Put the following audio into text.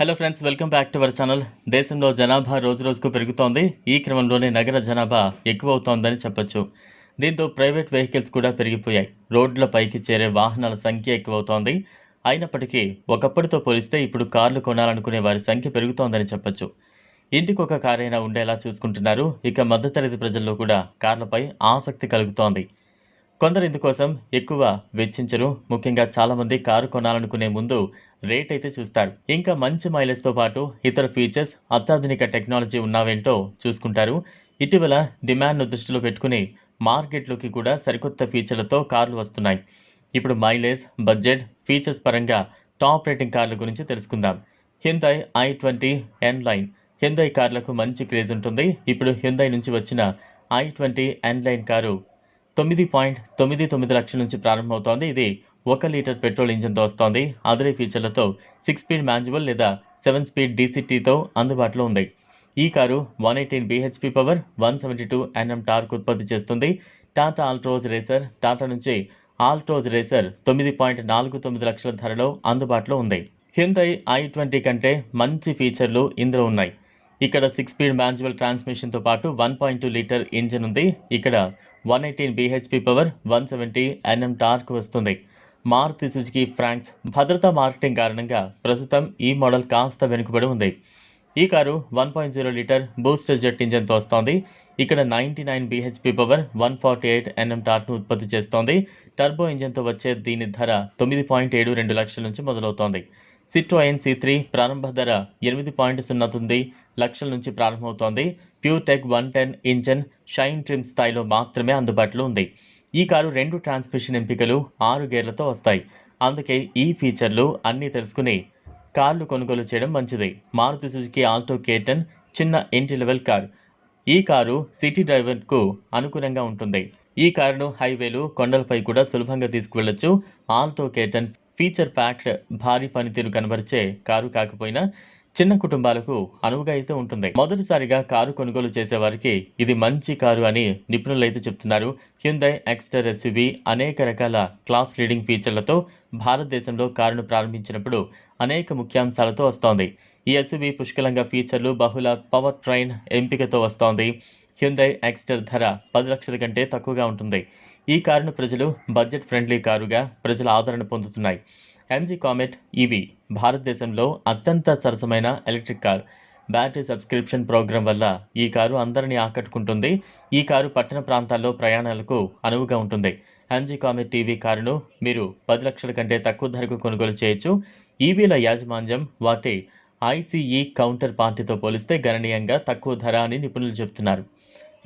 Hello friends welcome back to our channel దేశంలో జనాభా రోజు రోజుకు పెరుగుతోంది. ఈ క్రమంలోనే నగర జనాభా ఎక్కువ అవుతోందని చెప్పొచ్చు. దీంతో ప్రైవేట్ వెహికల్స్ కూడా పెరిగిపోయాయి. రోడ్ల పైకి చేరే వాహనాల సంఖ్య ఎక్కువవుతోంది. అయినప్పటికీ ఒకప్పటితో పోలిస్తే ఇప్పుడు కార్లు కొనాలనుకునే వారి సంఖ్య పెరుగుతోందని చెప్పొచ్చు. ఇంటికి ఒక కారైనా ఉండేలా చూసుకుంటున్నారు. ఇక మధ్యతరగతి ప్రజల్లో కూడా కార్లపై ఆసక్తి కలుగుతోంది. కొందరు ఇందుకోసం ఎక్కువ వెచ్చించరు. ముఖ్యంగా చాలామంది కారు కొనాలనుకునే ముందు రేట్ అయితే చూస్తారు. ఇంకా మంచి మైలేజ్తో పాటు ఇతర ఫీచర్స్ అత్యాధునిక టెక్నాలజీ ఉన్నావేంటో చూసుకుంటారు. ఇటీవల డిమాండ్ను దృష్టిలో పెట్టుకుని మార్కెట్లోకి కూడా సరికొత్త ఫీచర్లతో కార్లు వస్తున్నాయి. ఇప్పుడు మైలేజ్ బడ్జెట్ ఫీచర్స్ పరంగా టాప్ రేటింగ్ కార్ల గురించి తెలుసుకుందాం. Hyundai i twenty N line Hyundai కార్లకు మంచి క్రేజ్ ఉంటుంది. ఇప్పుడు హ్యుందై నుంచి వచ్చిన i twenty N line car తొమ్మిది పాయింట్ తొమ్మిది తొమ్మిది లక్షల నుంచి ప్రారంభమవుతోంది. ఇది ఒక లీటర్ పెట్రోల్ ఇంజిన్తో వస్తోంది. అదరే ఫీచర్లతో సిక్స్ స్పీడ్ మ్యాన్యువల్ లేదా సెవెన్ స్పీడ్ డీసీటీతో అందుబాటులో ఉంది. ఈ car one eighteen BHP power one seventy two Nm torque ఉత్పత్తి చేస్తుంది. టాటా ఆల్ట్రోజ్ రేసర్ టాటా నుంచి ఆల్ట్రోజ్ రేసర్ తొమ్మిది పాయింట్ నాలుగు తొమ్మిది లక్షల ధరలో అందుబాటులో ఉంది. హిందై ఐ ట్వంటీ కంటే మంచి ఫీచర్లు ఇందులో ఉన్నాయి. ఇక్కడ సిక్స్ స్పీడ్ మాన్యువల్ ట్రాన్స్మిషన్తో పాటు one point two litre engine ఉంది. ఇక్కడ one eighteen BHP power one seventy Nm torque వస్తుంది. మారుతి సుజుకి ఫ్రాంక్స్ భద్రతా మార్కెటింగ్ కారణంగా ప్రస్తుతం ఈ మోడల్ కాస్త వెనుకబడి ఉంది. ఈ car one point zero litre booster jet ఇంజన్తో వస్తోంది. ఇక్కడ ninety nine BHP power one forty eight Nm టార్క్ను ఉత్పత్తి చేస్తోంది. టర్బో ఇంజన్తో వచ్చే దీని ధర తొమ్మిది పాయింట్ ఏడు రెండు లక్షల నుంచి మొదలవుతోంది. సిట్రోయన్ సి త్రీ ప్రారంభ ధర ఎనిమిది పాయింట్ సున్నా తొమ్మిది లక్షల నుంచి ప్రారంభమవుతోంది. Pure tech one ten engine shine trim స్థాయిలో మాత్రమే అందుబాటులో ఉంది. ఈ కారు రెండు ట్రాన్స్మిషన్ ఎంపికలు ఆరు గేర్లతో వస్తాయి. అందుకే ఈ ఫీచర్లు అన్నీ తెలుసుకుని కార్లు కొనుగోలు చేయడం మంచిది. మారుతి సుజుకి ఆల్టో కేటన్ చిన్న ఎంట్రీ లెవెల్ కార్. ఈ కారు సిటీ డ్రైవర్కు అనుకూలంగా ఉంటుంది. ఈ కారును హైవేలు కొండలపై కూడా సులభంగా తీసుకువెళ్ళొచ్చు. Alto K ten feature packed భారీ పనితీరు కనబరిచే కారు కాకపోయినా చిన్న కుటుంబాలకు అనువుగా అయితే ఉంటుంది. మొదటిసారిగా కారు కొనుగోలు చేసేవారికి ఇది మంచి కారు అని నిపుణులు అయితే చెప్తున్నారు. హ్యుందై ఎక్స్టర్ ఎస్యువి అనేక రకాల క్లాస్ లీడింగ్ ఫీచర్లతో భారతదేశంలో కారును ప్రారంభించినప్పుడు అనేక ముఖ్యాంశాలతో వస్తోంది. ఈ ఎస్యువి పుష్కలంగా ఫీచర్లు బహుళ పవర్ ట్రైన్ ఎంపికతో వస్తోంది. హ్యుందై ఎక్స్టర్ ధర పది లక్షల కంటే తక్కువగా ఉంటుంది. ఈ కారును ప్రజలు బడ్జెట్ ఫ్రెండ్లీ కారుగా ప్రజల ఆదరణ పొందుతున్నాయి. ఎంజీ కామెట్ ఈవీ భారతదేశంలో అత్యంత సరసమైన electric car. Battery subscription programme వల్ల ఈ కారు అందరినీ ఆకట్టుకుంటుంది. ఈ కారు పట్టణ ప్రాంతాల్లో ప్రయాణాలకు అనువుగా ఉంటుంది. ఎంజీ కామెట్ టీవీ కారును మీరు పది లక్షల కంటే తక్కువ ధరకు కొనుగోలు చేయొచ్చు. ఈవీల యాజమాన్యం వాటి ఐసీఈ కౌంటర్ పార్టీతో పోలిస్తే గణనీయంగా తక్కువ ధర అని నిపుణులు చెబుతున్నారు.